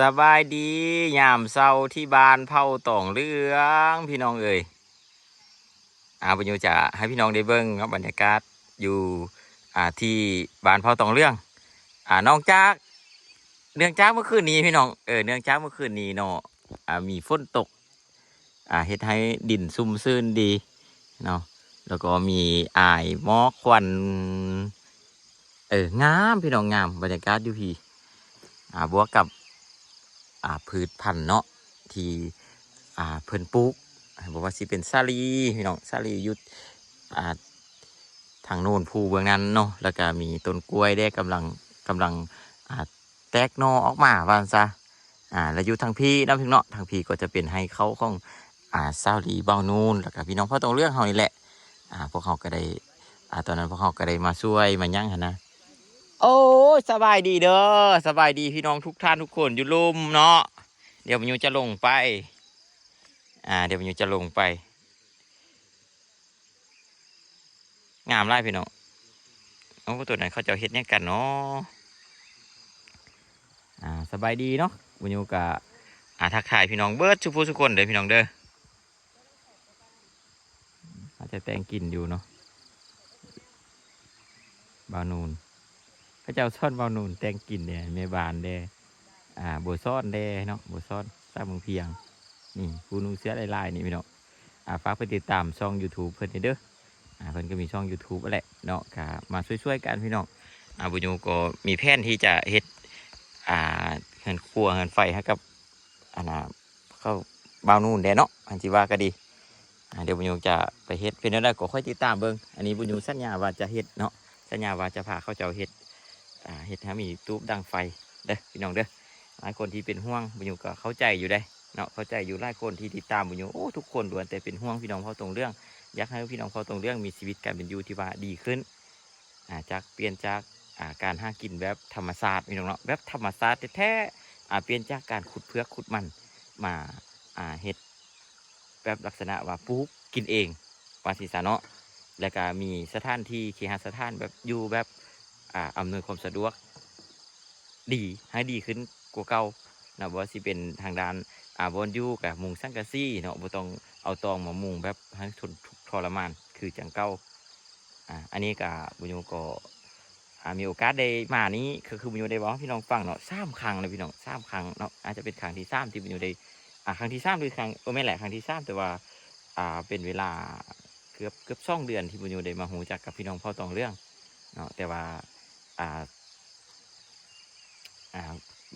สบายดียามเศร้าที่บ้านเผาตองเรื่องพี่น้องเอ่ยอาปัญญูจะให้พี่น้องได้เบิ่งครับบรรยากาศอยู่อ่าที่บ้านเผาตองเรื่องอ่านอกจากเนื่องจากเมื่อคืนนี้พี่น้องเออเนื่องจากเมื่อคืนนี้เนาะอ่ามีฝนตกอ่าเฮ็ดให้ดินซุ่มซื่นดีเนาะแล้วก็มีอายมอกควันเอองามพี่น้องงามบรรยากาศอยู่พี่อ่าบวกกับ พืชพันธุ์เนาะที่เพิ่นปลูกบอกว่าสิเป็นซาลีพี่น้องซาลีอยุดอ่ทางโน้นภูเบื้องนั้นเนาะแล้วก็มีต้นกล้วยได้กำลังกำลังแตกนอออกมาว่าซะอ่าแล้วอยู่ทางพี่น้ำพี่เนาะทางพี่ก็จะเป็นให้เขาของอ่าซาลีเบ้านูนแล้วก็พี่น้องพ่อตรงเรื่องเฮานี่แหละอ่าพวกเขาก็ได้อ่าตอนนั้นพวกเขาก็ได้มาช่วยมายั่งหั้นนะ โอ้สบายดีเด้อสบายดีพี่น้องทุกท่านทุกคนอยู่ลุมเนาะเดี๋ยวมันยูจะลงไป อ่า เดี๋ยวมันยูจะลงไป งามไล่พี่น้องโอ้ตัวไหนเขาจะเอาเฮ็ดเนี่ยกันเนาะอ่าสบายดีเนาะมันยูกะอ่าทักทายพี่น้องเบิร์ดทุกผู้ทุกคนเด้อพี่น้องเด้ออาจจะแต่งกินอยู่เนาะบานูน พระเจ้าซ่อนเบาหนุนแตงกินเนี่ยเมบานเดอ่าบัวซ่อนเดเนาะบัวซ่อนสร้างเมืองเพียง นี่ผู้นุ่งเสื้อลายๆนี่พี่เนาะอ่าฝากไปติดตามช่อง YouTube เพิ่นนี่เด้ออ่าเพิ่อนก็มีช่อง YouTube แหละเนาะค่ะมาช่วยๆกันพี่น้องอ่าบุญยูก็มีแผนที่จะเฮ็ดอ่าเงินครัวเงินไฟให้กับอันน่ะเข้าเบานู่นแดเนาะอันที่ว่าก็ดีอ่าเดี๋ยวบุญยูจะไปเฮ็ดเป็นแล้วก็ค่อยติดตามเบิ่งอันนี้บุญยูสัญญาว่าจะเฮ็ดเนาะสัญญาว่าจะพาเข้าเจ้าเฮ็ด เห็ดให้มีตูบดังไฟเด้อพี่น้องเด้อหลายคนที่เป็นห่วงบุญยูก็เข้าใจอยู่ได้เนาะเข้าใจอยู่หลายคนที่ติดตามบุญยูโอ้ทุกคนล้วนแต่เป็นห่วงพี่น้องเขาตรงเรื่องอยากให้พี่น้องเขาตรงเรื่องมีชีวิตการเป็นอยู่ที่ว่าดีขึ้นาจากเปลี่ยนจากาการห้ากินแบบธรรมศาสตร์พี่น้องเนาะแบบธรรมศาสตร์แท้ๆเปลี่ยนจากการขุดเพือกขุดมันมาอ่าเห็ดแบบลักษณะว่าปลูกกินเองวาสิสาเนาะแล้วก็มีสถานที่เคหสถานแบบอยู่แบบ อ่าอำนวยความสะดวก ดีให้ดีขึ้นกว่าเก่านะบ่ว่าสิเป็นทางด้านอ่าบอนยูกับมุงสังกะซี่เนาะบ่ต้องเอาตองมามุงแบบให้ทนทุกทรมานคือจังเก่าอ่าอันนี้ก็บุญโยก็อ่ามีโอกาสได้มานี้คือคือบุญโยได้บอกพี่น้องฟังเนาะสามครั้งเลยพี่น้องสามครั้งเนาะอาจจะเป็นครั้งที่สามที่บุญโยได้อ่าครั้งที่สามหรือครั้งเออไม่แหละครั้งที่สามแต่ว่าอ่าเป็นเวลาเกือบเกือบสองเดือนที่บุญโยได้มาหูจักกับพี่น้องพ่อตองเรื่องเนาะแต่ว่า อ่าอ่า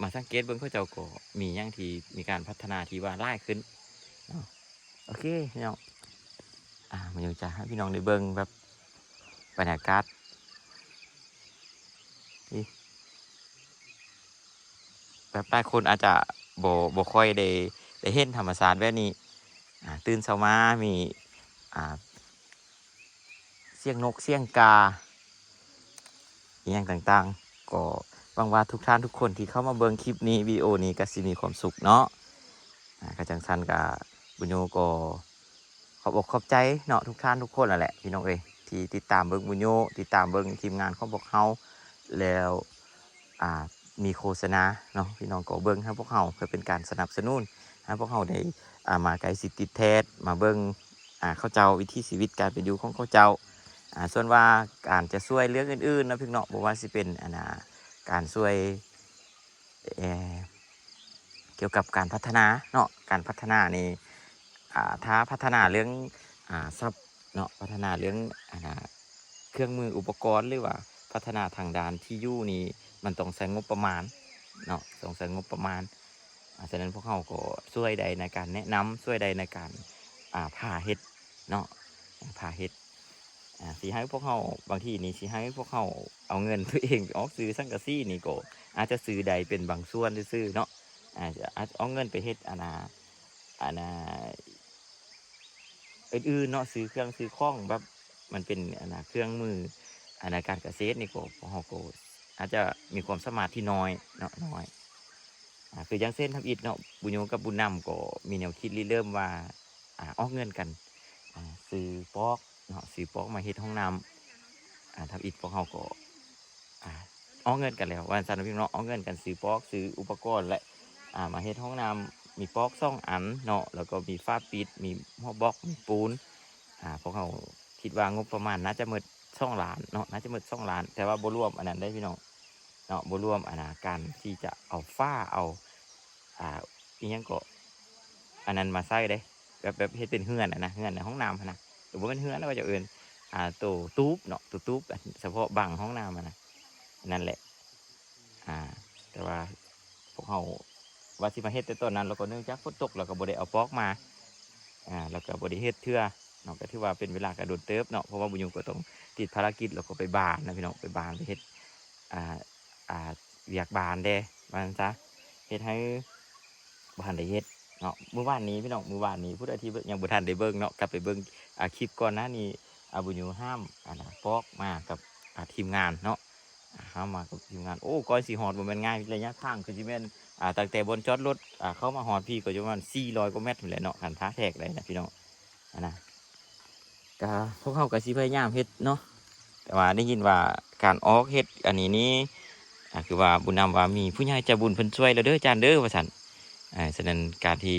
มาสังเกตเบิ้งเขาเจ้าก็มีอย่างที่มีการพัฒนาที่ว่าไล่ขึ้นโอเคพี่น้องอ่ามันอยากจะให้พี่น้องได้เบิ้งแบบบรรยากาศที่แบบหลายคนอาจจะโบ่บ่ค่อยได้ได้เห็นธรรมศาสตร์แบบนี้อ่าตื่นเช้ามามีอ่าเสียงนกเสียงกา อหย่างต่างๆ ก็หวังว่าทุกท่านทุกคนที่เข้ามาเบิ่งคลิปนี้วิดีโอนี้ก็สิมีความสุขเนาะอ่ากระจังสันกับบุญโยก็ขอบอกขอบใจเนาะทุกท่านทุกคนนั่นแหละพี่น้องเอ้ยที่ติดตามเบิ่งบุญโยติดตามเบิ่งทีมงานของพวกเฮาแล้วอ่ามีโฆษณาเนาะพี่น้องก็เบิ่งให้พวกเฮาเพื่อเป็นการสนับสนุนให้พวกเฮาได้อ่ามาไกลสิทธิ์ติดแทศมาเบิ่งอ่าเข้าเจ้าวิถีชีวิตการเป็นอยู่ของเขาเจ้า อ่าส่วนว่าการจะช่วยเรื่องอื่นๆนะพี่น้องบอกว่าสิเป็นอันนะการช่วยเอ่อเกี่ยวกับการพัฒนาเนาะการพัฒนานี่อ่าถ้าพัฒนาเรื่องอ่าทรัพย์เนาะพัฒนาเรื่องอันนะเครื่องมืออุปกรณ์หรือว่าพัฒนาทางด้านที่ยู่นี่มันต้องใช้งบประมาณเนาะต้องใช้งบประมาณอ่าฉะนั้นพวกเขาก็ช่วยใดในการแนะนำช่วยใดในการอ่าผ่าเห็ดเนาะผ่าเห็ด สีให้พวกเขาบางทีนี่สีให้พวกเขาเอาเงินตัวเองออกซื้อสังกะซี่นี่ก็อาจจะซื้อใดเป็นบางส่วนซื้อเนาะอาจจะอาจจะเอาเงินไปเฮ็ดอานาอานาอื่นๆเนาะซื้อเครื่องซื้อข้องแบบมันเป็นอานาเครื่องมืออานาการเกษตรนี่ก็พวกเขาก็อาจจะมีความสมารถที่น้อยเนาะน้อยคือยังเส้นทำอิฐเนาะบุญโยกับบุญนำก็มีแนวคิดริเริ่มว่าอ่าอกเงินกันซื้อปอก เนาะสีปอกมาเฮ็ดห้องน้ำอ่าทำอิฐพวกเขาก็อ่าเอาเงินกันแล้ววันสันพี่น้องเอาเงินกันซื้อปอกซื้ออุปกรณ์และอ่ามาเฮ็ดห้องน้ำมีปอกซ่องอันเนาะแล้วก็มีฝ้าปิดมีหม้อบล็อกมีปูนอ่าพวกเขาคิดว่างบประมาณน่าจะหมดช่องล้านเนาะน่าจะหมดช่องล้าน แต่ว่าบ่รวมอันนั้นได้พี่น้องเนาะบ่รวมอันนาการที่จะเอาฝ้าเอาอ่าอีหยังก็อันนั้นมาใส่เด้แบบแบบเฮ็ดเป็นเฮือนอะนะเฮือนในห้องน้ำหั้นนะ หรือว่าเป็นเฮือนแล้วก็จะเอินอ่าตัวตูบเนาะตัวตูบเฉพาะบังห้องน้ำนะนั่นแหละ อ่า แต่ว่าพวกเขาว่าสิมาเฮ็ดแต่ต้นนั้นแล้วก็เนื่องจากฝนตกแล้วก็บ่ได้เอาปอกมา อ่าแล้วก็บ่ได้เฮ็ดเทื่อเนาะก็ถือว่าเป็นเวลากระโดดเติบเนาะเพราะว่าบุญยูก็ต้องติดภารกิจแล้วก็ไปบานนะพี่น้องไปบานไปเฮ็ดอ่าอ่าเวียกบานเด้บานซะเฮ็ดให้บานได้เฮ็ด เนาะมื้อวานนี้พี่น้องมื้อวานนี้ผู้ใดที่ยังบ่ทันได้เบิ่งเนาะกลับไปเบิ่งคลิปก่อนหน้านี้อาบุญยูห้ามอ่านะฟอกมากับทีมงานเนาะห้ามมากับทีมงานโอ้ก้อนสีหอดบ่แม่นง่ายระยะทางคือสิแม่นอ่าตั้งแต่บนจอดรถอ่าเข้ามาหอดพี่ก็จะประมาณ400กว่าเมตรนี่แหละเนาะคันท้าแทกเลยนะพี่น้องอ่านะก็พวกเขาก็สิพยายามเฮ็ดเนาะแต่ว่าได้ยินว่าการออกเฮ็ดอันนี้นี่คือว่าบุญนำว่ามีผู้ใหญ่ใจบุญเพิ่นช่วยแล้วเด้อจารย์เด้อว่าซั่น อ่าฉะนั้นการที่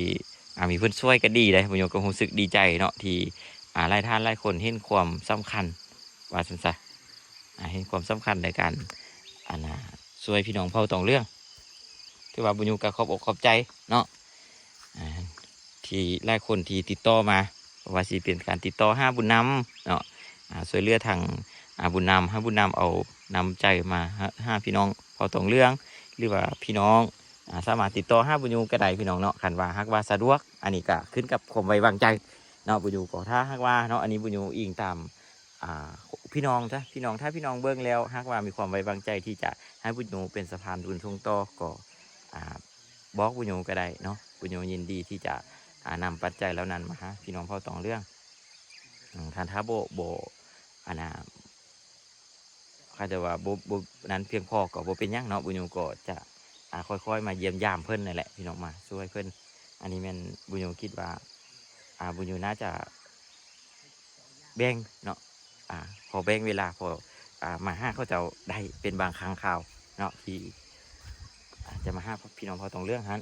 อ่ามีเพื่อนช่วยก็ดีเลยผมโยก็รู้สึกดีใจเนาะที่อ่าหลายท่านหลายคนเห็นความสำคัญว่าสันซะอ่าเห็นความสำคัญในการอ่านะช่วยพี่น้องเผ่าตองเรื่องที่ว่าบุญยูก็ขอบอกขอบใจเนาะอ่าที่หลายคนที่ติดต่อมาว่าสิเป็นการติดต่อห้าบุญนำเนาะอ่าช่วยเลือทางอาบุญนำให้บุญนำเอานำใจมาห้าพี่น้องเผ่าตองเรื่อง หรือว่าพี่น้อง สามารถติดต่อห้าบุญยูก็ได้พี่น้องเนาะคันว่าฮักว่าสะดวก อันนี้ก็ขึ้นกับความไว้วางใจเนาะบุญยูก็ถ้าฮักว่าเนาะอันนี้บุญยูอิงตามพี่น้องจ้ะพี่น้องถ้าพี่น้องเบิ่งแล้วฮักว่ามีความไว้วางใจที่จะให้บุญยูเป็นสะพานบุญทรงต่อก็บอกบุญยูก็ได้เนาะบุญยูยินดีที่จะอ่านำปัจจัยแล้วนั้นมาฮะพี่น้องเผ่าตองเรื่องอืมคันท้าโบโบอันาคาจะว่าโบโบนั้นเพียงพอก็บ่เป็นยังเนาะบุญยูก็จะ ค่อยๆ มาเยี่ยมยามเพิ่นนั่นแหละพี่น้องมาช่วยเพิ่นอันนี้ม่นบุญโยคิดว่า อ่าบุญโยน่าจะแบ่งเนาะอ่า พอแบ่งเวลาพออ่ามาห้าเขาจ้าได้เป็นบางครั้งข่าวเนาะที่จะมาห้าพี่น้องพอตรงเรื่องฮัน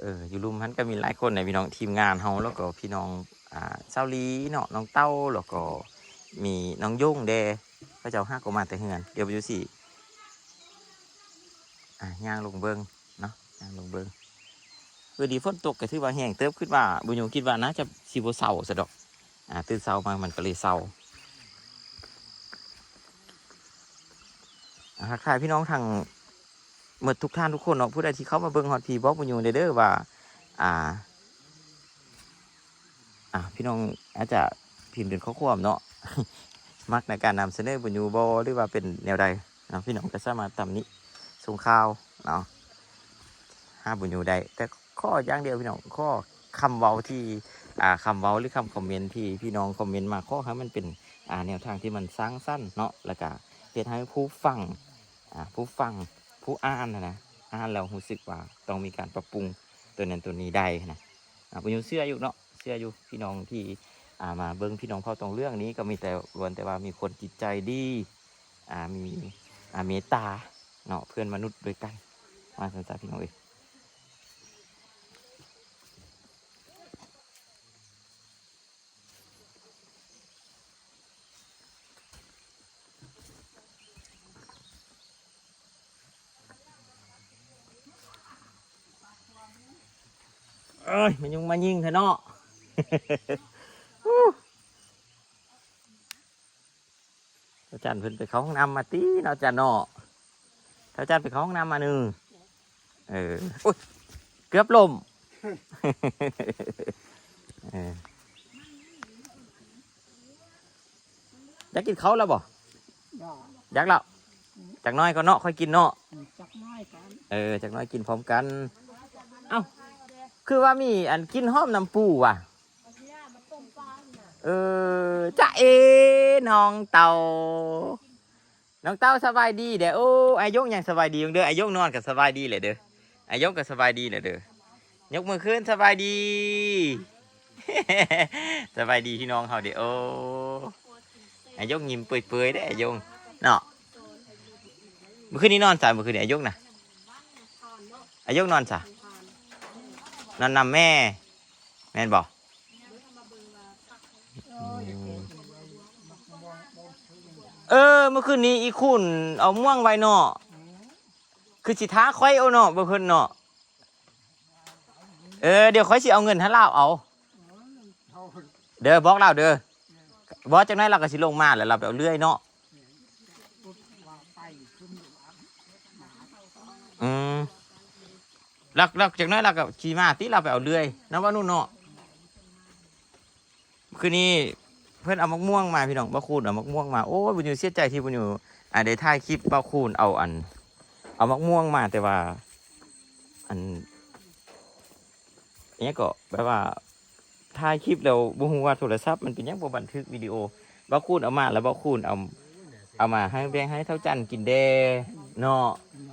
เอออยู่รุมฮันก็มีหลายคนในพี่น้องทีมงานเฮาแล้วก็พี่น้องอ่าเซาลีเนาะน้องเต้าแล้วก็มีน้องยุ่งเด พระเจ้าห้าก็มาแต่เฮือนเดี๋ยวไปดูสิอะย่างลงเบิงเนาะย่างลงเบิงคือดีฝนตกก็ถือว่าแห้งเติบขึ้นว่าบุญโยคิดว่าน่าจะสิบเศร้าสะดอกอ่าตื่นเศร้ามามันก็เลยเศร้าอะทักทายพี่น้องทางเมื่อทุกท่านทุกคนเนาะผู้ใดที่เข้ามาเบิ่งฮอตพีบอกบุญโยเด้อเด้อว่า อ่า อ่า พี่น้องอาจจะพิมพ์เป็นข้อความเนาะ มักในการนำเสนอบุญยูบหรือว่าเป็นแนวใดนะพี่น้องก็สามารถทำนี้ส่งข่าวเนาะห้าบุญยูได้แต่ข้ออย่างเดียวพี่น้องข้อคำเว้าที่อ่าคำเว้าหรือคำคอมเมนต์ที่พี่น้องคอมเมนต์มาข้อให้มันเป็นอ่าแนวทางที่มันสร้างสั้นเนาะแล้วก็เฮ็ดให้ผู้ฟังอ่าผู้ฟังผู้อ่านนะนะอ่านแล้วรู้สึกว่าต้องมีการปรับปรุงตัวนั้นตัวนี้ได้นะอ่าบุญยูเชื่ออยู่เนาะเชื่ออยู่พี่น้องที่ อ่ามาเบิ้งพี่น้องเผ่าตรงเรื่องนี้ก็มีแต่ล้วนแต่ว่ามีคนจิตใจดีอ่ามีอ่าเมตตาเนาะเพื่อนมนุษย์ด้วยกันมาสนใจพี่น้องเอ้ยเอ้ยมันยุงมายิงเถอะเนาะาจารย์เพิ่นไปเข้าห้องน้ำมาตีเนาะอาจารย์เนาะถ้าอาจารย์ไปเข้าห้องน้ำมาหนึ่งเอออุ้ยเกือบลมเอออยากกินเขาวแล้วบ่ดอกอยากแล้วจากหน้อยก็เนาะค่อยกินเนาะจักน้อยกันเออจากหน้อยกินพร้อมกัน เอ้าคือว่ามีอันกินห้อมน้ำปูว่ะ เออจ้าเอน้องเต่าน้องเต่าสบายดีเด้อโอ้อายกยังสบายดีอยู่เด้ออายกนอนกับสบายดีเลยเด้ออายกกับสบายดีเลยเด้อยกมือขึ้นสบายดี สบายดีพี่น้องเขาเด้อโอ้อายกยิ้มเปื่อยๆได้อายกเนาะมื่อคืนนี้นอนสายมื่อคืนนี้อายกนะอายกนอนสะนอนนำแม่ แม่บอก เออ เมื่อคืนนี้อีคุณเอาม่วงไว้เนาะคือสิท้าค่อยเอาเนาะเมื่อคืนเนาะเออเดี๋ยวค่อยสิเอาเงินให้เล่าเอา เด้อบอกเราเด้อบอกจังไหนเราก็สิลงมาแล้วเราไปเอาเลื่อยเนาะอืมหลักหลักจากนั้นเราก็ขี่มาที่เราไปเอาเลื่อยนะว่านู่นเนาะคืนนี้เพื่อนเอามะม่วงมาพี่น้องบ้าคูนเอามะม่วงมาโอ้ยบุญอยู่เสียใจที่บุญอยู่อ่าได้ถ่ายคลิปบ้าคูนเอาอัน เอามะม่วงมาแต่ว่า อันเนี้ยก็แบบว่าถ่ายคลิปแล้วบ่ฮู้ว่าโทรศัพท์มันเป็นยังบ่บันทึกวิดีโอบ่คูณเอามาแล้วบ่คูณเอาเอามาให้แบ่งให้เท่าจันกินแด่เนาะ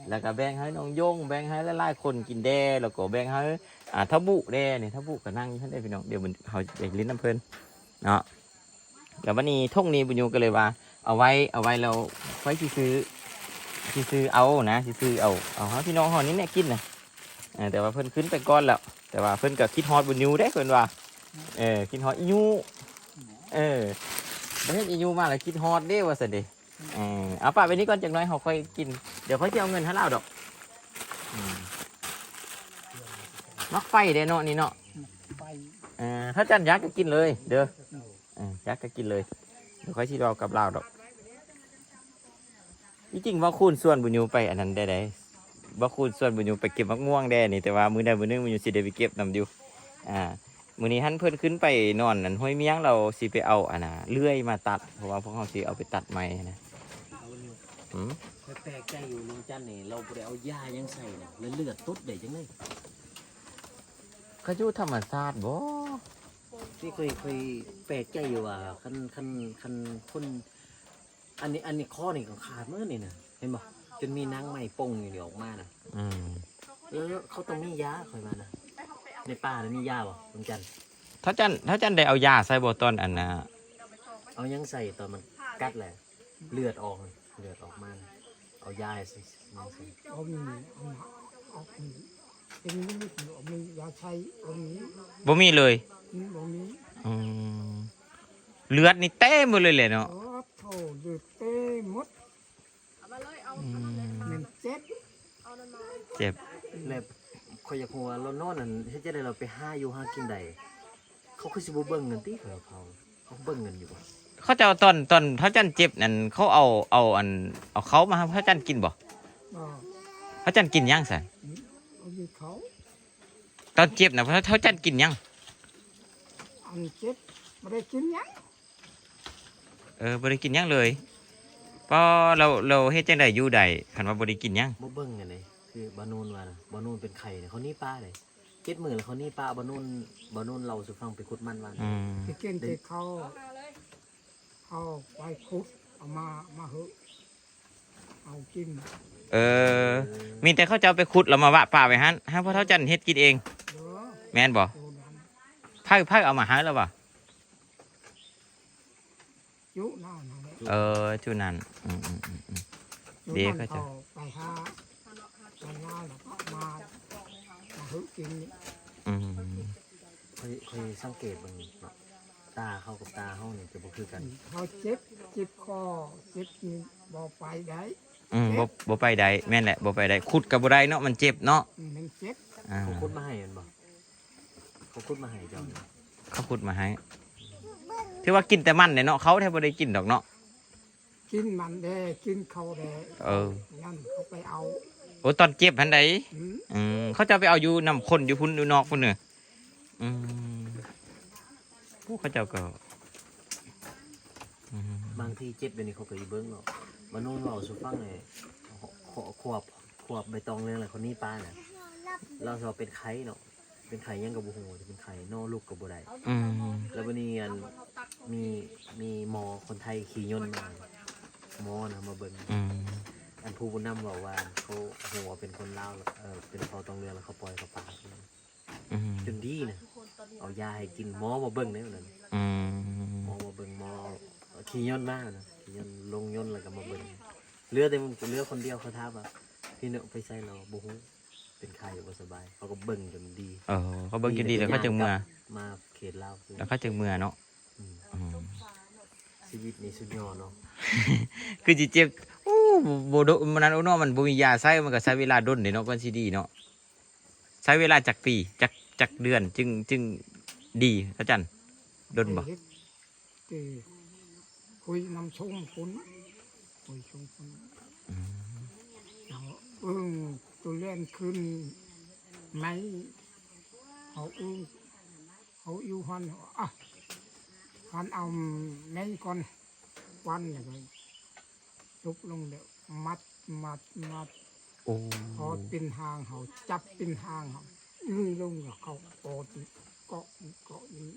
แล้วก็แบ่งให้น้องยงแบ่งให้หลายๆคนกินแด่แล้วก็แบ่งให้อ่าทบุแด่นี่ยทับุก็นั่งท่านได้พี่น้องเดี๋ยวมันเขาอยากลิ้นน้ำเพิ่นเนาะ แล้ววันนี้ท่งนี้บุญยูก็เลยว่า เอาไว้เอาไว้เราไว้สิซื้อสิซื้อเอานะสิซื้อเอาเอาให้พี่น้องเฮานี่แน่กินนะเออแต่ว่าเพิ่นขึ้นไปก่อนแล้ว แต่ว่าเพิ่นก็คิดฮอดบุญยูได้เพิ่นว่าเออคิดฮอดอียูเออประเทศอียูมาแล้วคิดฮอดเด้ว่าสิเดเออเอาป่าไปนี้ก่อนจังน้อยเขาค่อยกินเดี๋ยวเขาจะเอาเงินให้เราดอกอืมมักไฟเด้เนาะนี่เนาะไปเออถ้าจันยักษ์ก็กินเลย เด้อ เออยักษ์ก็กินเลยเดี๋ยวค่อยชี้รอกับเราดอกที่จริงว่าคูณส่วนบุญยูไปอันนั้นได้ไดว่าคูณส่วนบุญยูไปเก็บมะม่วงได้นี่แต่ว่ามือใดมือหนึงบุญยูสิได้ไปเก็บนำอยู่อ่ามื้อนี้หันเพิ่นขึ้นไปนอนนั่นห้วยเมียงเราสิไปเอาอันน่ะเลื่อยมาตัด เพราะว่าพวกเขาสิเอาไปตัดไม้นะเอาอยู่อืมค่อยแปลกใจอยู่ลุงจันนี่เราบ่ได้เอายายังใส่น่ะแล้วเลือดตุ๊ดได้จังได๋เขาอยู่ธรรมชาติบ่ ที่เคยเคยแปลกใจอยู่ว่าคันคันคันคนอันนี้อันนี้ข้อนี่ก็ขาดมื้อนี่น่ะเห็นบ่จนมีนางไหม้ป่งอยู่นี่ออกมาน่ะอืมแล้วเขาต้องมียาค่อยมาน่ะในป่าน่ะมียาบ่ลุงจันถ้าจันถ้าจันได้เอายาใส่บ่ตอนอันน่ะเอายังใส่ตอนมันกัดแหละเลือดออกน่ะเลือดออกมาน่ะเอายาใส่ยังใส่ เอามีเอามาเอามี เป็นนิดเอามียาใช้เอามีบ่มีเลยนี่เอามีอืมเลือดนี่เต็มหมดเลยแหละเนาะโอ้โถเดือดเต้หมดอืมมันเจ็บเจ็บแล้วข่อยอยากรู้ว่าเรานอนนั่นเฮ็ดจังได๋เราไปหาอยู่หากินได้เขาคือสิบ่เบิ่งเงินติเขาเขาเขาเบิ่งเงินอยู่บ่เขาจะเอาตอนตอนถ้าจันเจ็บนั่นเขาเอาเอาอันเอาเขามาให้พระจันกินบ่อ่าพระจันกินยังสัน เอามีเขาตอนเจ็บน่ะพระจันกินยังอันเจ็บไม่ได้กินหยังเออบ่ได้กินยังเลยเพราะเราเราเฮ็ดจังไดอยู่ได้คันว่าบ่ได้กินยังบ่เบิ่งกันเลยคือบานูนว่านะบานูนเป็นไข่เนี่ยเขานี่ป้าเลยเจ็ดหมื่นแล้วเขานี่ป้าบานูนบานูนเราสุฟังไปขุดมันวันอืมไปกินแต่เขาเอาไปคุดเอามามาเหอะเอากิน เออ มีแต่เขาจะเอาไปขุดแล้วมาวะป่าไว้ฮันให้พ่อเท่าจันเฮ็ดกินเองเด้อแม่นบ่โดนนั้นไผ่ไผ่เอามาให้แล้วบ่ยุหน้าหน่อยเออจุนั้นอืมอืมอืมอืมยุเดี๋ยวมันก็จะเอาไปหาไปหาแล้วก็มามาเหอะกินนี่อืมเคยเคยสังเกตเบางเนาะตาเขากับตาเขาเนี่ยจะบ่คือกัน เขาเจ็บเจ็บคอเจ็บนี่บอไปได้ อืมบ่บ่ไปได้แม่นแหละบ่ไปได้ขุดก็บ่ได้เนาะมันเจ็บเนาะมันเจ็บอ่าเขาขุดมาให้มันบ่เขาขุดมาให้เจ้าเนี่ยเขาขุดมาให้ถือว่ากินแต่มันเนี่ยเนาะเขาแทบบ่ได้กินดอกเนาะกินมันแดกินเขาแดเออนั่นเขาไปเอาโอ้ตอนเจ็บหันใดอืมอืมเขาจะเอาไปเอาอยู่นํคนอยู่พุ่นอยู่นอกพุ่นเน่ะอืมพวกเขาเจ้าก็อืมบางทีเจ็บเดี๋ยวนี้เขาก็อีเบิ้งเนาะ บานูนเราสุฟังเลยขวบขวบขวบใบตองเรื่องอะไรเขานี่ป้าเนี่ยเราจะเป็นไข้เนาะเป็นไข้ยังกับบุหูจะเป็นไข้นอลูกกับบุได้อืมแล้ววันนี้อันมีมีหมอคนไทยขี่ยนต์มาหมอนะมาเบิ่งอืมอันผู้บุญนำบอกว่าเขาหัวเป็นคนลาวแล้วเออเป็นพอตองเรือแล้วเขาปล่อยเขาป่าอืมจนดีนะเอายาให้กินหมอมาเบิ่งเนี่ยนั่นอืมหมอมาเบิ่งหมอขี่ยนต์มานะขี่ ยนต์ลงยนต์แล้วก็มาเบิ่งเรือแต่มันเรือคนเดียวเขาท้ามว่าพี่เนาะไปใส่เราบ่ฮู้เป็นใครบ่สบายเขาก็เบิ่งจนดีเออเขาเบิ่งจนดีแล้วเขาจึงเมื่อมาเขตลาวคือแล้วเขาจึงเมื่อเนาะอืมชีวิตนี่สุดยอดเนาะคือจิเจ็บอู้บ่โดมันนั้นเนาะมันบ่มียาใช้มันก็ใช้เวลาดนเด้เนาะก่อนสิดีเนาะใช้เวลาจักปีจักจักเดือนจึงจึงดีอาจารย์ดนบ่เฮ็ตี คุยนำชงคุณคุยชงคุณเอาเอิ้งตัวเล่นขึ้นไหมเอาเอิ้งเอาอยู่หันอะหันเอาไหมก่อนวันอย่างไรลุกลงเดี๋ยวมัดมัดมัดโอ้พอเป็นหางเขาจับเป็นหางเขานี่ลงกับเขาโกดเกาะเกาะนี้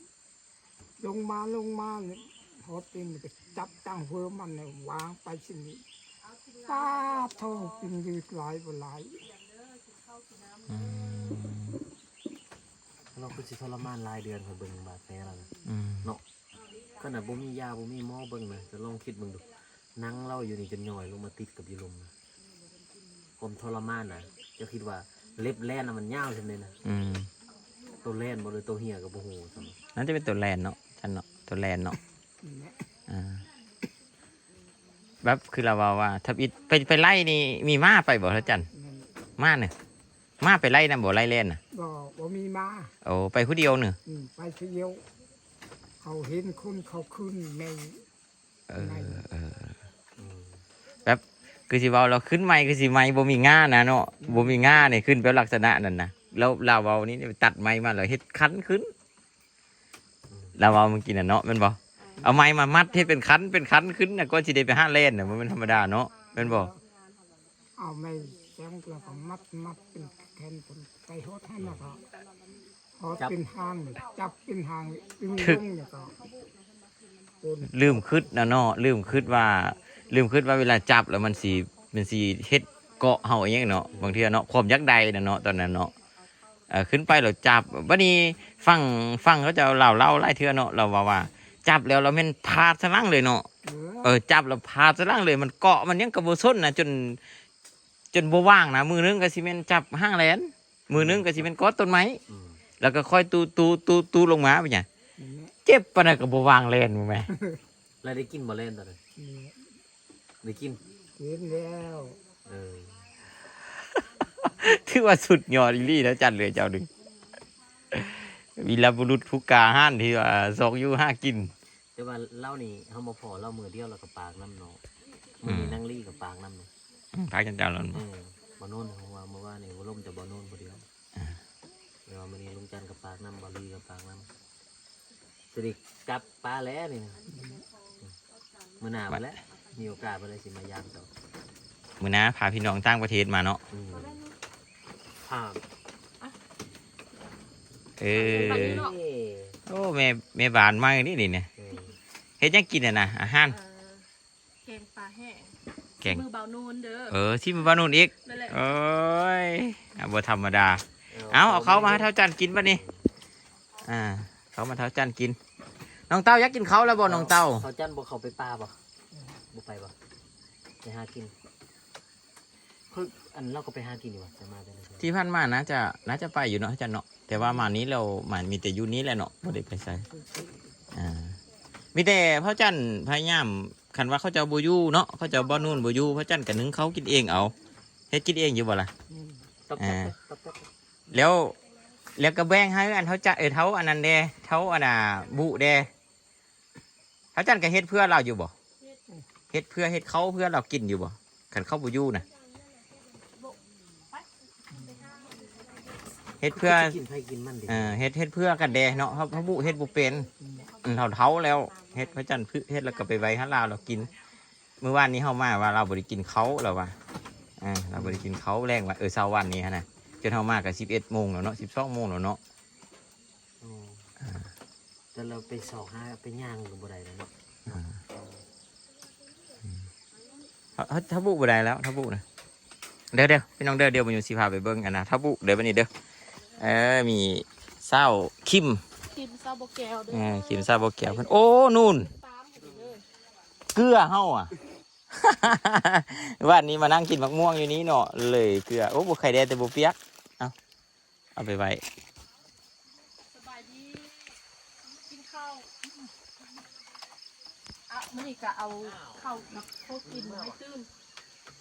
ลงมาลงมาเลย พอเป็นมันก็จับตั้งเพื่อมันเนี่ยวางไปสินี้ป้าบเท่าเป็นยืดหลายบหลายอืมเราคือสิทรมานรายเดือนเขาเบิ่งบาดแผลเรานะอืมเนาะขนาดบ่มียาบ่มีหมอเบิ่งนะจะลองคิดเบิ่งดูนั่งเล่าอยู่นี่จนย่อยลงมาติดกับยีลมนะความทรมานนะจะคิดว่าเล็บแล่นน่ะมันยาวจังเลยนะอืมตัวแล่นบ่เลยตัวเหี่ยกับบ่ฮู้ซั่นนั่นจะเป็นตัวแลนเนาะอาจารย์เนาะตัวแลนเนาะนี่แหละ อ่าแบบคือเราว่าว่าถ้าอิดไปไปไล่นี่มีม้าไปบ่อาจารย์นั่นม้าเนี่ยม้าไปไล่นะบ่ไล่เล่นน่ะบ่บ่มีมาโอ้ไปผู้เดียวเน่ะอืมไปเที่ยว เขาเห็นคุณเขาขึ้นในเออเอออืมคือสิเว้าเราขึ้นไม้คือสิไม้บ่มีง่านะเนาะบ่มีง่าเนี่ยขึ้นเป็นลักษณะนั่นนะแล้วเราเว้านี่ตัดไม้มาแล้วเฮ็ดคันขึ้นเราเว้าเมื่อกี้น่ะเนาะแม่นบ่ เอาไม้มามัดให้เป็นคันเป็นคันขึ้นน่ะก็สิได้ไปหาเล่นน่ะมันเป็นธรรมดาเนาะแม่นบ่เอาไม่แจ้งแล้วก็มัดมัดเป็นแขนเป็นไปโหดให้แล้วก็พอเป็นหางนี่จับเป็นหางดึงลงเนี่ยก็โอนลืมคิดนะเนาะลืมคิดว่า ลืมคิดว่าเวลาจับแล้วมันสิมันสิเฮ็ดเกาะเฮาอย่างเงี้ยเนาะบางทีเนาะความยักษ์ใดน่ะเนาะตอนนั้นเนาะเออขึ้นไปแล้วจับบัดนี้ฟังฟังเขาจะเล่าเล่าไล่เทื่อเนาะเราว่าว่า จับแล้วเราแม่นพาดสะลังเลยเนาะเหลือเออจับแล้วพาดสะลังเลยมันเกาะมันยังกระโบส้นนะจน จนบ่ว่างนะมือนึงก็สิแม่นจับห้างแหลนมือนึงก็สิแม่นเกาะต้นไม้อืมแล้วก็ค่อยตูตูตูตูลงมาไปเนี่ยนี่แหละเจ็บปานนั้นก็บ่วางแล่นมึงแม่แล้วได้กินบ่เล่นตอนนั้นนี่แหละได้กินเห็นแล้วเออถือว่าสุดยอดอีหลี่แล้วจัดเลยเจ้าดึงวีรบุรุษผู้กล้าห้านที่ว่าสอกอยู่ห้ากิน แต่ว่าเล่านี่เฮามาพอเล่ามือเดียวแล้วก็ปากน้ำเนาะมื้อนี้นั่งลี่กับปากน้ำเนาะพากันเจ้าแล้วเออบ่โน่นเพราะว่าเมื่อวานนี่บ่ล่มจะบ่โน่นผู้เดียวเดี๋ยวมื้อนี้ลุงจันทร์กับปากน้ำบ่ลีกับปากน้ำสิได้กลับปลาแล้วนี่นะมื้อหน้าไปแล้วมีโอกาสไปเลยสิมายามเจ้ามือนะพาพี่น้องต่างประเทศมาเนาะอืมภาพเออเอ้ยโอ้แม่แม่บานมากนี่นี่เนี่ย เออเฮ็ดหยังกินอะนะอาหารเอ่อแกงปลาแห้งแกงมือเบานูนเด้อเออที่มันบ้านนู่นอีกนั่นแหละโอ้ยอะบ่ธรรมดา เอาเอาเขามาให้เท่าจันกินป่ะนี่อ่า เขามาเท่าจันกิน น้องเต้าอยากกินเขาแล้วบ่น้องเต้า เขาจันบ่เขาไปป่าบ่บ่ไปบ่ไปหากินคืออันเราก็ไปหากินดีกว่าจะมาได้เลยที่ผ่านมานะจะน่าจะไปอยู่เนาะอาจารย์เนาะแต่ว่ามานี้เรามันมีแต่อยู่นี้แหละเนาะบ่ได้ไปใส่อ่า มีแต่พ่อจันพยายามคันว่าเขาจะเอาบ่อยู่เนาะเขาจะเอาบ่นู่นบ่อยู่พ่อจันก็นึงเขากินเองเอาเฮ็ดกินเองอยู่บ่ล่ะอืมต๊อบอ่าต๊อบต๊อบต๊อบแล้วแล้วก็แบ่งให้อันเขาจะเออเท่าอันนั้นเด้เท่าอันน่ะบุเด้พ่อจันก็เฮ็ดเพื่อเราอยู่บ่เฮ็ดเพื่อเฮ็ดเขาเพื่อเรากินอยู่บ่คันเขาบ่อยู่น่ะ ฮ็ดเพื่อกินไผกินมันดิเออเฮ็ดเฮ็ดเพื่อกันแดเนาะเพราะเพราะบุเฮ็ดบุเป็นอันเท่าเท้าแล้วเฮ็ดพระจันทร์พืเฮ็ดแล้วก็ไปไว้ให้เราเรากิน เมื่อวานนี้เฮามาว่าเราบ่ได้กินเขาแล้วว่าอ่าเราบ่ได้กินเขาแรงว่าเออเช้าวันนี้ฮะนะจนเฮามาก็11โมงแล้วเนาะ12โมงแล้วเนาะอ๋อแต่เราไปสอกหาไปย่างกับบ่ได้แล้วเนาะเฮาเฮาถ้าบุบ่ได้แล้วถ้าบุนะเดี๋ยวเดี๋ยวพี่น้องเดี๋ยวเดี๋ยวมันอยู่สิพาไปเบิ่งกันนะถ้าบุเดี๋ยวบัดนี้เด้อ เออมีเศร้าคิมคิมซาโบแก้วเด้เออคิมซาบ่แก้วเพิ่นโอ้นู่นตามผมเลยเกลือเฮาอะ วันนี้มานั่งกินมะม่วงอยู่นี้เนาะเลยเกลือโอ้บุไข่แดงแต่บุเปียกเอาเอาไปไว้สบายดีกินข้าวอะมันนี่ก็เอาข้าวนักโคกกินให้ตื้น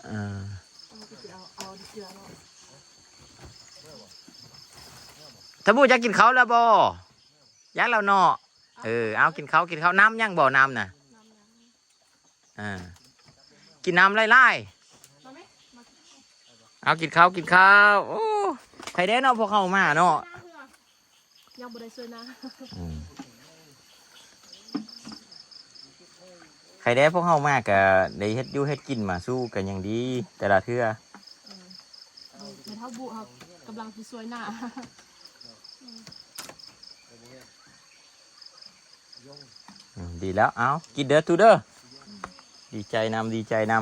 อ่ามันก็จะเอาเอาเกลือเนาะ ถ้าบูจะกินเขาวแล้วบ่ยักเราเนาะเออเอากินเขาวกินเขาวน้ำยังบ่น้ำน่ะน้ำน้ำอ่ากินน้ำไล่ไล่มาไหมมาเอากินข้าวกินข้าวโอ้ไข่แดงเนาะพวกเขามาเนาะหน้าเพื่อยังบ่ได้ช่วยนะอืมไข่แดงพวกเขามากกะได้เฮ็ดอยู่เฮ็ดกินมาสู้กันอย่างดี แต่ละเทื่อในเท่าบุครับกำลังที่ช่วยหน้า อืมดีแล้ว เอากินเด้อตูเด้อดีใจนำดีใจน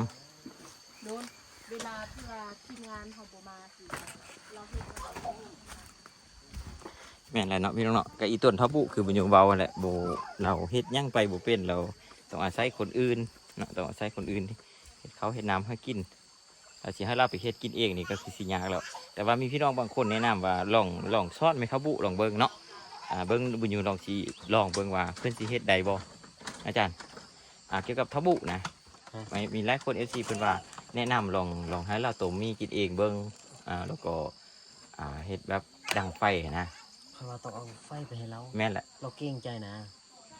โดนเวลาที่ว่าทีมงานเขาบ่มาสิเราเฮ็ดให้เราำแม่นแล้วเนาะพี่น้องเนาะก็อีต้นทับบุคือบุญโยเบาแหละโบเราเฮ็ดหยังไปโบเป็นเราต้องอาศัยคนอื่นเนาะต้องอาศัยคนอื่นเฮ็ดเขาเฮ็ดน้ำให้กิน เราสิให้เราไปเฮ็ดกินเองนี่ก็คือสิยากแล้ว แต่ว่ามีพี่น้องบางคนแนะนำว่าลองลองซอดไหมครับบุลองเบิ่งเนาะอ่าเบิ่งบุญยูลองสิลองเบิ่งว่าเพิ่นสิเฮ็ดได้บ่อาจารย์อ่าเกี่ยวกับทับบุนะไม่มีหลายคน FC เพิ่นว่าแนะนำลองลองให้เราต้มมีกินเองเบิ่งอ่าแล้วก็อ่าเฮ็ดแบบดังไฟนะคอยว่าต้องเอาไฟไปให้เราแม่นแหละเราเก่งใจนะ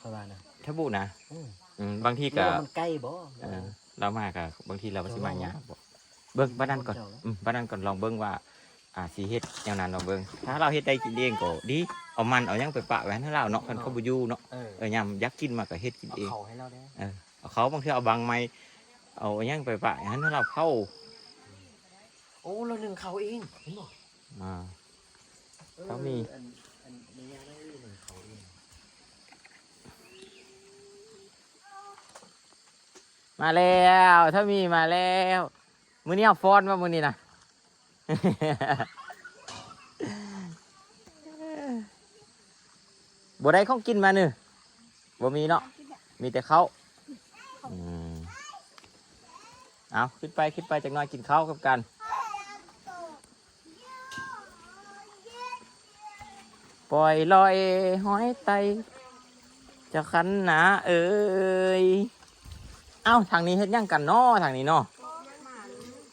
คอยว่านะทับบุนะอืมอืมบางทีแล้ก็วมันใกล้บ่เออเรามากก็บางทีเราก็สิมายากบ่ เบิ่งบ้านนั้นก่อนอืมบ้านนั้นก่อนลองเบิ่งว่า อ่าสิเฮ็ดแนวนั้นลองเบิ่งถ้าเราเฮ็ดได้กินเองก็ดีเอามันเอาหยังไปปะไว้ให้เราเนาะคันเขาบ่อยู่เนาะเออเออยามอยักกินมาก็เฮ็ดกินเอาเองเขาให้เราได้เออเอาเขาบางทีเอาบางไม้เอาหยังไปปะอย่างนั้นเราเข้าโอ้เราหนึ่งเขาเองเห็นบ่อ่าเขามีอันอันในยาได้หนึ่งเขาเองมาแล้วถ้ามีมาแล้ว มือนี้เอาฟอนมามือนี้นะบ่ได้ของกินมาเนึบ่มีเนาะมีแต่เขาวเอาขึ้นไปขึ้นไปจากน้อยกินข้าวกับกันปล่อยลอยห้อยไตจะคันหนาเอ้ยเอ้าทางนี้เฮ็ดหยังกันเนาะทางนี้เนาะ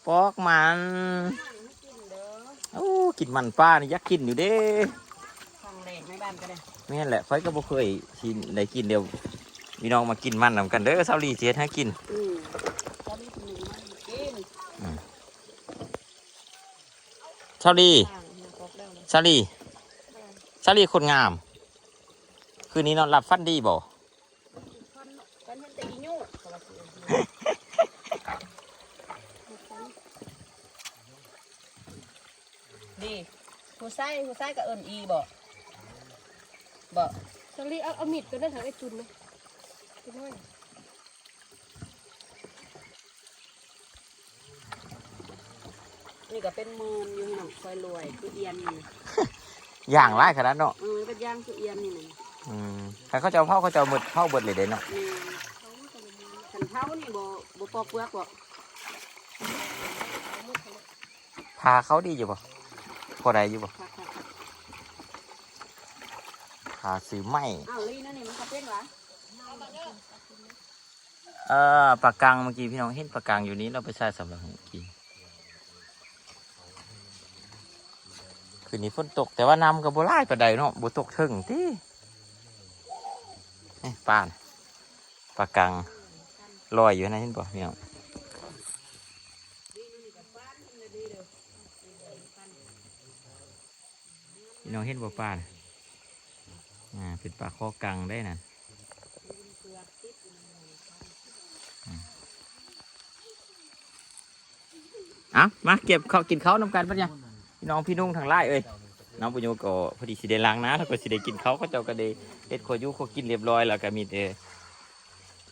ปอกมันโอ้กินมันป้านี่อยักกินอยู่เด้ทางแรงในบ้านก็ได้แม่นแหละไฟก็บ่เคยชินได้กินเดียวมีน้องมากินมันนำกันเด้อเซาลีสิเฮ็ดให้กินอืมตอนนี้ถึงมันกินเซาลีทางมันก็แล้วนะเซาลีเซาลีคนงาม คืนนี้นอนหลับฟันดีบ่ กันเห็นแต่อีโยุ่ก็ว่าสิ ดีผู้ใส่ผู้ใส่ก็เอิญอีบอกบอกสลีเอาเอามีดก็ได้ทางไอ้จุนนะจุนน้อยนี่ก็เป็นมืนอยู่หนังคอยรวยคือเอียนนี่นะอย่างไรขนาดเนาะเออเป็นย่างคือเอียนนี่นะอืมถ้าเขาจะเอาเผาเขาจะเอาหมดเผาเบิดเลยเด้เนาะนี่ขันเท้านี่บ่บ่ปอกเปลือกบ่พาเขาดีอยู่บ่ พอได้อยู่บ่ค่ะค่ะค่ะพาซื้อไม้อ้าวลีนั่นนี่มันก็เป็นหวะเอ่อปลากังเมื่อกี้พี่น้องเห็นปลากังอยู่นี้เราไปใส่สำหรับเมื่อกี้คืนนี้ฝนตก แต่ว่าน้ำกับโบราณปานใดเนาะบ่ตกถึงที่นี่ป้านปลากังลอยอยู่นะเห็นบ่พี่น้อง น้องเห็นบ่ป้านอ่าเป็นปลาคอกังได้น่ะเอามาเก็บข้าวกินข้าวนำกันปะเนี่ยพี่น้องพี่นุ่งทางไล่เอ้ยน้องปุญโญก็พอดีสิได้ล้างนะแล้วก็สิได้กินข้าวก็เจ้าก็ได้เฮ็ดขออยู่ขอกินเรียบร้อยแล้วก็มีแต่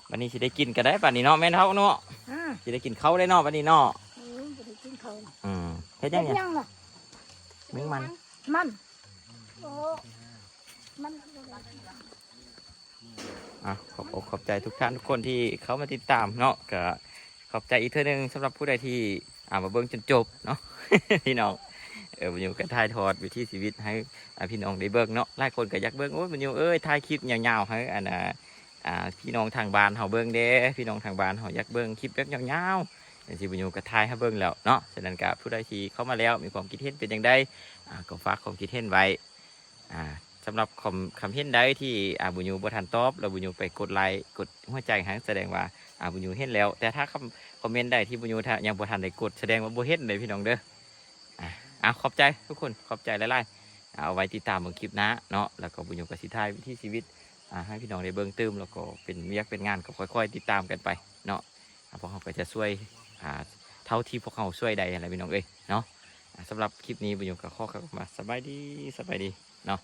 วันนี้สิได้กินก็ได้ป่านนี้เนาะแม่นเฮาเนาะอ่าสิได้กินข้าวได้เนาะวันนี้เนาะอืมบ่ได้กินข้าวอืมเฮ็ดยังเนี่ยยังล่ะมึงมันมันโอ้มัน อะขอบอกขอบใจทุกท่านทุกคนที่เขามาติดตามเนาะก็ขอบใจอีกเท่านึงสำหรับผู้ใดที่อ่ามาเบิ่งจนจบเนาะพี่น้องเออบุญยูก็ถ่ายทอดวิถีชีวิตให้พี่น้องได้เบิ่งเนาะหลายคนก็อยากเบิ่งโอ้ยบุญยูเอ้ยถ่ายคลิปยาวๆให้อันน่ะอ่าพี่น้องทางบ้านเฮาเบิ่งเด้พี่น้องทางบ้านเฮาอยากเบิ่งคลิปแบบยาวๆอย่างที่บุญยูก็ถ่ายให้เบิ่งแล้วเนาะฉะนั้นก็ผู้ใดที่เข้ามาแล้วมีความคิดเห็นเป็นจังไดก็ฝากความคิดเห็นไว้อ่าำหรับคำคำเห็นใดที่อาบุญยูบทันตอบแล้วบุญยูไปกดไลค์กดหัวใจให้แสดงว่าอาบุญยูเห็นแล้ว แต่ถ้าคำคอมเมนต์ได้ที่บุญยูถ้ายังบทันได้กดแสดงว่าบ่เฮ็ดเลยพี่น้องเด้ออะขอบใจทุกคนขอบใจหลายๆเอาไว้ติดตามเบิ่งคลิปนะเนาะแล้วก็บุญยูก็สิถ่ายวิถีชีวิตอ่าให้พี่น้องได้เบิ่งตื้มแล้วก็เป็นเวียกเป็นงานก็ค่อย ๆ ติดตามกันไปเนาะพวกเขาก็จะช่วยอ่าเท่าที่พวกเขาช่วยได้อะไรพี่น้องเอ้ยเนาะสำหรับคลิปนี้บุญยูก็ขอกลับมาสบายดีสบายดีเนาะ